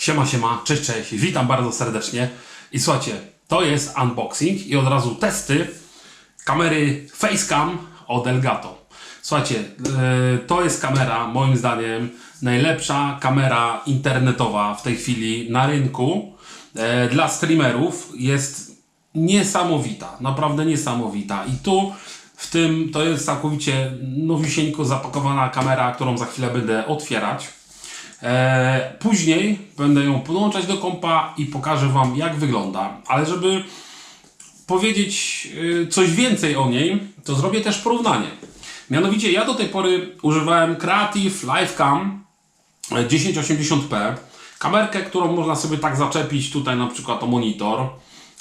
Siema, siema, cześć, cześć, witam bardzo serdecznie. I słuchajcie, to jest unboxing i od razu testy kamery Facecam od Elgato. Słuchajcie, e, to jest kamera, moim zdaniem, najlepsza kamera internetowa w tej chwili na rynku. E, Dla streamerów jest niesamowita, naprawdę niesamowita. I tu w tym to jest całkowicie nowisieńko zapakowana kamera, którą za chwilę będę otwierać. E, później będę ją podłączać do kompa i pokażę Wam jak wygląda. Ale żeby powiedzieć y, coś więcej o niej, to zrobię też porównanie. Mianowicie ja do tej pory używałem Creative Livecam 1080p. Kamerkę, którą można sobie tak zaczepić tutaj na przykład o monitor.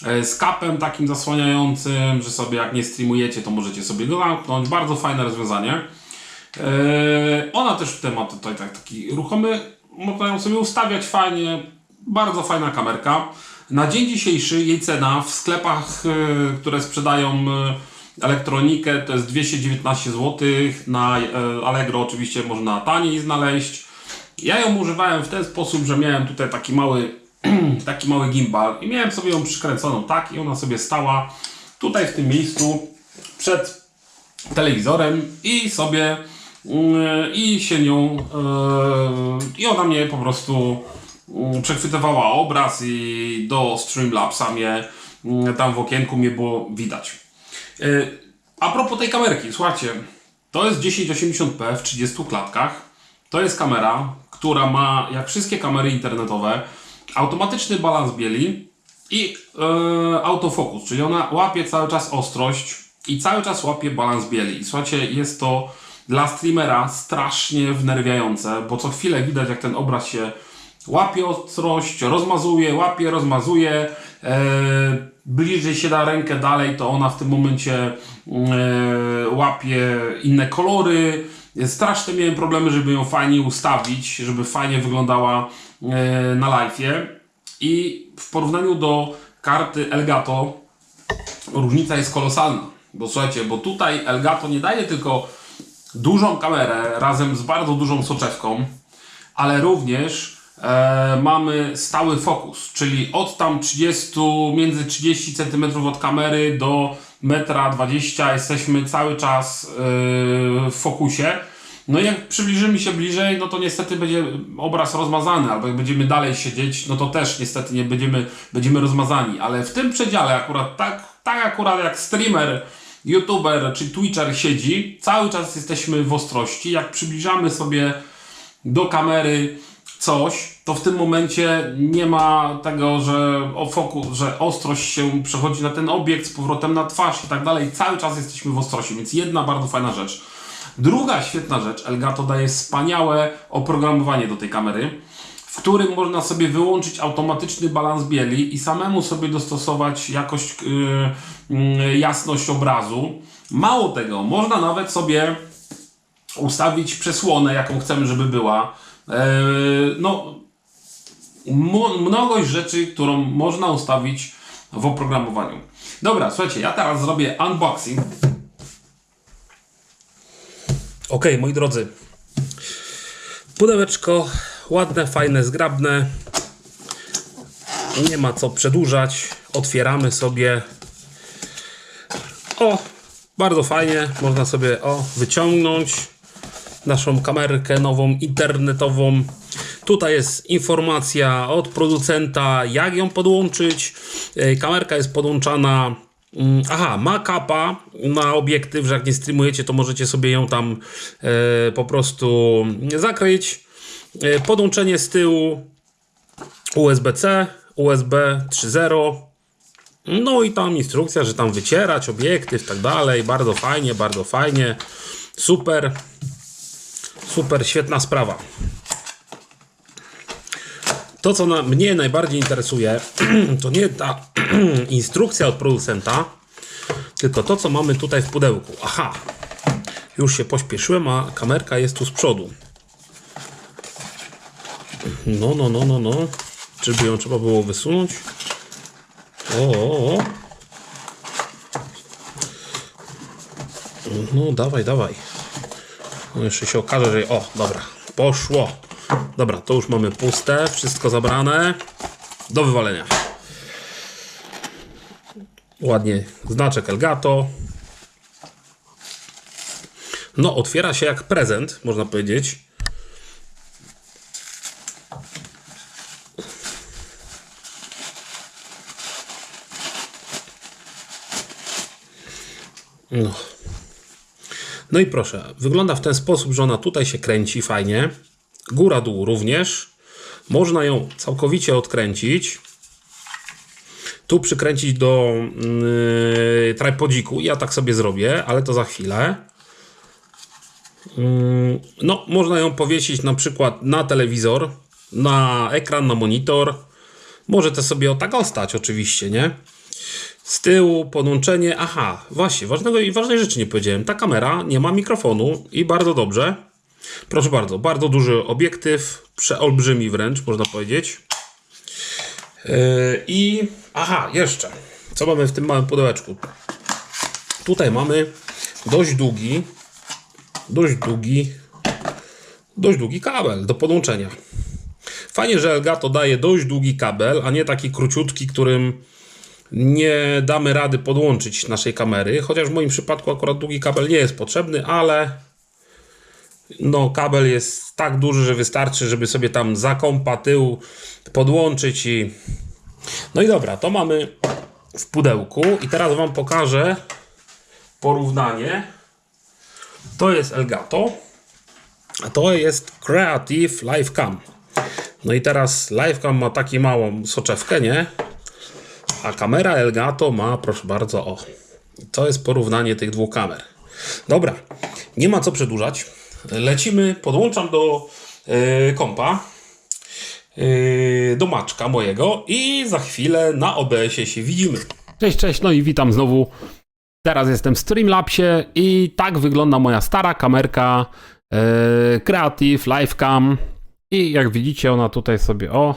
e, Z kapem takim zasłaniającym, że sobie jak nie streamujecie, to możecie sobie go zamknąć. Bardzo fajne rozwiązanie. E, Ona też ma tutaj tak, taki ruchomy, można ją sobie ustawiać fajnie, bardzo fajna kamerka. Na dzień dzisiejszy jej cena w sklepach, e, które sprzedają e, elektronikę to jest 219 zł, na e, Allegro oczywiście można taniej znaleźć. Ja ją używałem w ten sposób, że miałem tutaj taki mały, taki mały gimbal i miałem sobie ją przykręconą tak i ona sobie stała tutaj w tym miejscu przed telewizorem i sobie i się nią yy, i ona mnie po prostu mm, przechwytywała obraz i do Streamlabsa mnie mm, tam w okienku mnie było widać. Yy, A propos tej kamerki, słuchajcie, to jest 1080p w 30 klatkach. To jest kamera, która ma, jak wszystkie kamery internetowe, automatyczny balans bieli i e, autofokus, czyli ona łapie cały czas ostrość i cały czas łapie balans bieli. I słuchajcie, jest to dla streamera strasznie wnerwiające, bo co chwilę widać, jak ten obraz się łapie ostrość, rozmazuje, łapie, rozmazuje. E, bliżej się da rękę dalej, to ona w tym momencie e, łapie inne kolory. Straszne miałem problemy, żeby ją fajnie ustawić, żeby fajnie wyglądała e, na live'ie. I w porównaniu do karty Elgato różnica jest kolosalna. Bo słuchajcie, bo tutaj Elgato nie daje tylko dużą kamerę razem z bardzo dużą soczewką, ale również e, mamy stały fokus, czyli od tam 30, między 30 cm od kamery do 1,20 m jesteśmy cały czas e, w fokusie. No i jak przybliżymy się bliżej, no to niestety będzie obraz rozmazany, albo jak będziemy dalej siedzieć, no to też niestety nie będziemy, będziemy rozmazani, ale w tym przedziale akurat tak, tak akurat jak streamer, youtuber czy twitcher siedzi, cały czas jesteśmy w ostrości, jak przybliżamy sobie do kamery coś, to w tym momencie nie ma tego, że o fokus, że ostrość się przechodzi na ten obiekt z powrotem na twarz i tak dalej. Cały czas jesteśmy w ostrości, więc jedna bardzo fajna rzecz. Druga świetna rzecz, Elgato daje wspaniałe oprogramowanie do tej kamery, w którym można sobie wyłączyć automatyczny balans bieli i samemu sobie dostosować jakość, yy, jasność obrazu. Mało tego, można nawet sobie ustawić przesłonę, jaką chcemy, żeby była. Yy, no, mnogość rzeczy, którą można ustawić w oprogramowaniu. Dobra, słuchajcie, ja teraz zrobię unboxing. Ok, moi drodzy. Pudełeczko ładne, fajne, zgrabne. Nie ma co przedłużać. Otwieramy sobie. O, bardzo fajnie. Można sobie o wyciągnąć naszą kamerkę nową internetową. Tutaj jest informacja od producenta, jak ją podłączyć. E, Kamerka jest podłączana. mm, Aha, ma kapa na obiektyw, że jak nie streamujecie, to możecie sobie ją tam e, po prostu zakryć. E, podłączenie z tyłu USB-C, USB 3.0. No i tam instrukcja, że tam wycierać obiektyw, tak dalej. Bardzo fajnie, bardzo fajnie. Super. Super, świetna sprawa. To, co na mnie najbardziej interesuje, to nie ta instrukcja od producenta, tylko to, co mamy tutaj w pudełku. Aha, już się pośpieszyłem, a kamerka jest tu z przodu. No, no, no, no, no. Czyżby ją trzeba było wysunąć? O, o, o. No, dawaj, dawaj. No jeszcze się okaże, że... O, dobra. Poszło. Dobra, to już mamy puste, wszystko zabrane. Do wywalenia. Ładnie znaczek Elgato. No, otwiera się jak prezent, można powiedzieć. No. No i proszę, wygląda w ten sposób, że ona tutaj się kręci fajnie. Góra, dół również. Można ją całkowicie odkręcić. Tu przykręcić do yy, tripodziku. Ja tak sobie zrobię, ale to za chwilę. Yy, no, można ją powiesić na przykład na telewizor, na ekran, na monitor. Może to sobie o tak ostać, oczywiście, nie? Z tyłu podłączenie. Aha, właśnie, ważnego i ważnej rzeczy nie powiedziałem. Ta kamera nie ma mikrofonu i bardzo dobrze. Proszę bardzo, bardzo duży obiektyw, przeolbrzymi wręcz, można powiedzieć. Yy, I aha, jeszcze. Co mamy w tym małym pudełeczku? Tutaj mamy dość długi, dość długi, dość długi kabel do podłączenia. Fajnie, że Elgato daje dość długi kabel, a nie taki króciutki, którym nie damy rady podłączyć naszej kamery, chociaż w moim przypadku akurat długi kabel nie jest potrzebny, ale no kabel jest tak duży, że wystarczy, żeby sobie tam za kompa tył podłączyć i no i dobra, to mamy w pudełku i teraz Wam pokażę porównanie. To jest Elgato, a to jest Creative Livecam. No i teraz Livecam ma taką małą soczewkę, nie? A kamera Elgato ma, proszę bardzo, o. To jest porównanie tych dwóch kamer. Dobra, nie ma co przedłużać. Lecimy, podłączam do yy, kompa, yy, do maczka mojego i za chwilę na OBS-ie się widzimy. Cześć, cześć, no i witam znowu. Teraz jestem w Streamlabsie i tak wygląda moja stara kamerka e, Creative Livecam. I jak widzicie, ona tutaj sobie o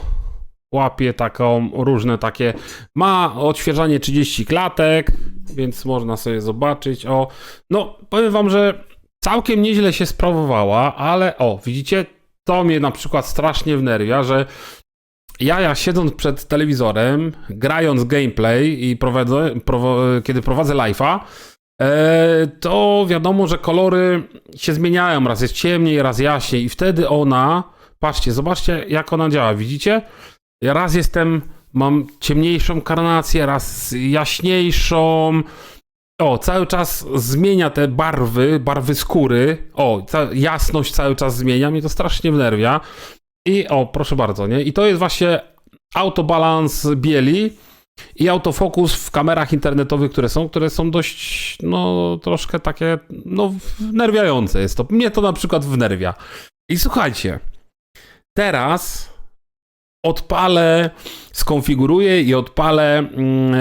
łapie taką różne takie. Ma odświeżanie 30 klatek, więc można sobie zobaczyć. O, no powiem wam, że całkiem nieźle się sprawowała, ale o, widzicie, to mnie na przykład strasznie wnerwia, że ja, ja siedząc przed telewizorem, grając gameplay i prowadzę, prowo- kiedy prowadzę live'a, e, to wiadomo, że kolory się zmieniają. Raz jest ciemniej, raz jaśniej i wtedy ona, patrzcie, zobaczcie jak ona działa, widzicie? Ja raz jestem, mam ciemniejszą karnację, raz jaśniejszą. O, cały czas zmienia te barwy, barwy skóry. O, ca- jasność cały czas zmienia, mnie to strasznie wnerwia. I o, proszę bardzo, nie? I to jest właśnie autobalans bieli i autofokus w kamerach internetowych, które są, które są dość, no, troszkę takie, no, wnerwiające jest to. Mnie to na przykład wnerwia. I słuchajcie, teraz odpalę, skonfiguruję i odpalę mm,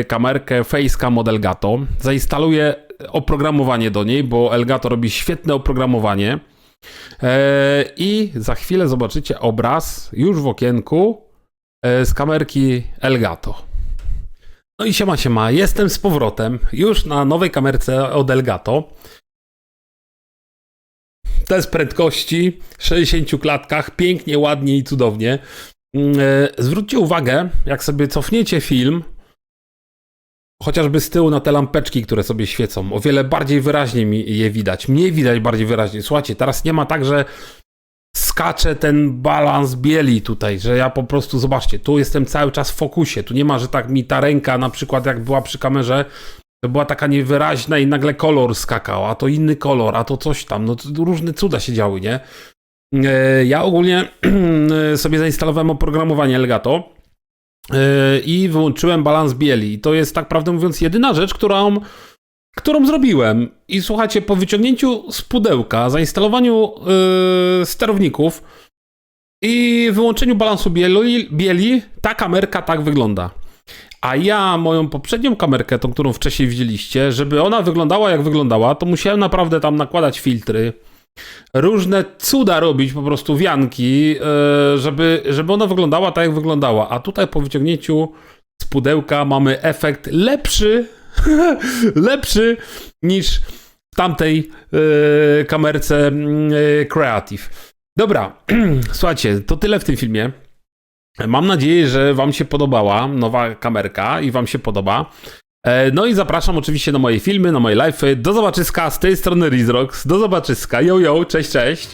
e, kamerkę Facecam od Elgato. Zainstaluję oprogramowanie do niej, bo Elgato robi świetne oprogramowanie. E, I za chwilę zobaczycie obraz już w okienku e, z kamerki Elgato. No i siema, siema, jestem z powrotem już na nowej kamerce od Elgato. Test prędkości, 60 klatkach, pięknie, ładnie i cudownie. Mm, e, Zwróćcie uwagę, jak sobie cofniecie film, chociażby z tyłu na te lampeczki, które sobie świecą, o wiele bardziej wyraźnie mi je widać. Mnie widać bardziej wyraźnie. Słuchajcie, teraz nie ma tak, że skacze ten balans bieli tutaj, że ja po prostu, zobaczcie, tu jestem cały czas w fokusie. Tu nie ma, że tak mi ta ręka, na przykład jak była przy kamerze, to była taka niewyraźna i nagle kolor skakał, a to inny kolor, a to coś tam. No to różne cuda się działy, nie? E, Ja ogólnie sobie zainstalowałem oprogramowanie Elgato e, i wyłączyłem balans bieli. To jest tak prawdę mówiąc jedyna rzecz, którą, którą zrobiłem. I słuchajcie, po wyciągnięciu z pudełka, zainstalowaniu e, sterowników i wyłączeniu balansu bieli, bieli, ta kamerka tak wygląda. A ja moją poprzednią kamerkę, tą, którą wcześniej widzieliście, żeby ona wyglądała jak wyglądała, to musiałem naprawdę tam nakładać filtry, różne cuda robić, po prostu wianki, e, żeby, żeby ona wyglądała tak, jak wyglądała. A tutaj po wyciągnięciu z pudełka mamy efekt lepszy, lepszy niż w tamtej e, kamerce mm, e, Creative. Dobra, słuchajcie, to tyle w tym filmie. Mam nadzieję, że Wam się podobała nowa kamerka i Wam się podoba. E, No i zapraszam oczywiście na moje filmy, na moje live'y. Do zobaczyska z tej strony Rizrox. Do zobaczyska. Yo, yo, cześć, cześć.